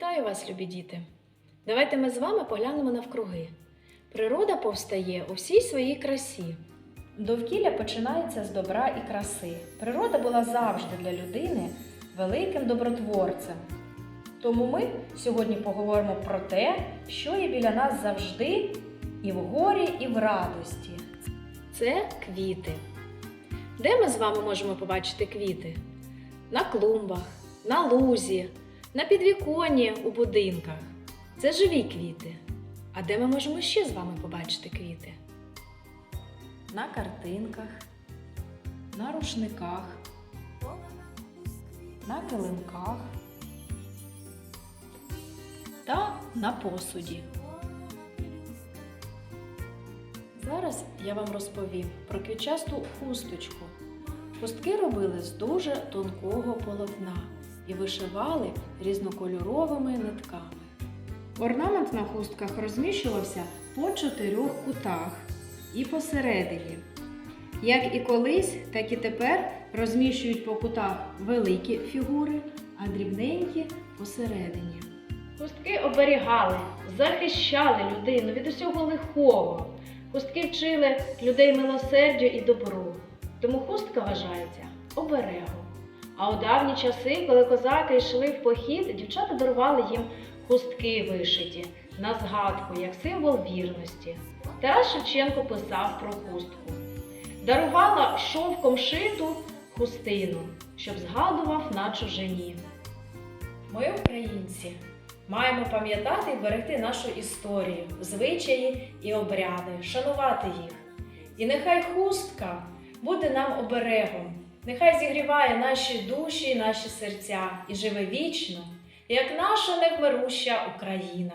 вас, любі діти! Давайте ми з вами поглянемо навкруги. Природа повстає у всій своїй красі. Довкілля починається з добра і краси. Природа була завжди для людини великим добротворцем. Тому ми сьогодні поговоримо про те, що є біля нас завжди і в горі, і в радості. Це квіти. Де ми з вами можемо побачити квіти? На клумбах, на лузі, на підвіконні у будинках. Це живі квіти. А де ми можемо ще з вами побачити квіти? На картинках, на рушниках, на килимках та на посуді. Зараз я вам розповім про квітчасту хусточку. Хустки робили з дуже тонкого полотна і вишивали різнокольоровими нитками. Орнамент на хустках розміщувався по чотирьох кутах і посередині. Як і колись, так і тепер розміщують по кутах великі фігури, а дрібненькі посередині. Хустки оберігали, захищали людину від усього лихого. Хустки вчили людей милосердю і добру. Тому хустка вважається оберегом. А у давні часи, коли козаки йшли в похід, дівчата дарували їм хустки вишиті на згадку, як символ вірності. Тарас Шевченко писав про хустку. Дарувала шовком шиту хустину, щоб згадував на чужині. Ми, українці, маємо пам'ятати і берегти нашу історію, звичаї і обряди, шанувати їх. І нехай хустка буде нам оберегом, нехай зігріває наші душі, наші серця і живе вічно, як наша невмируща Україна.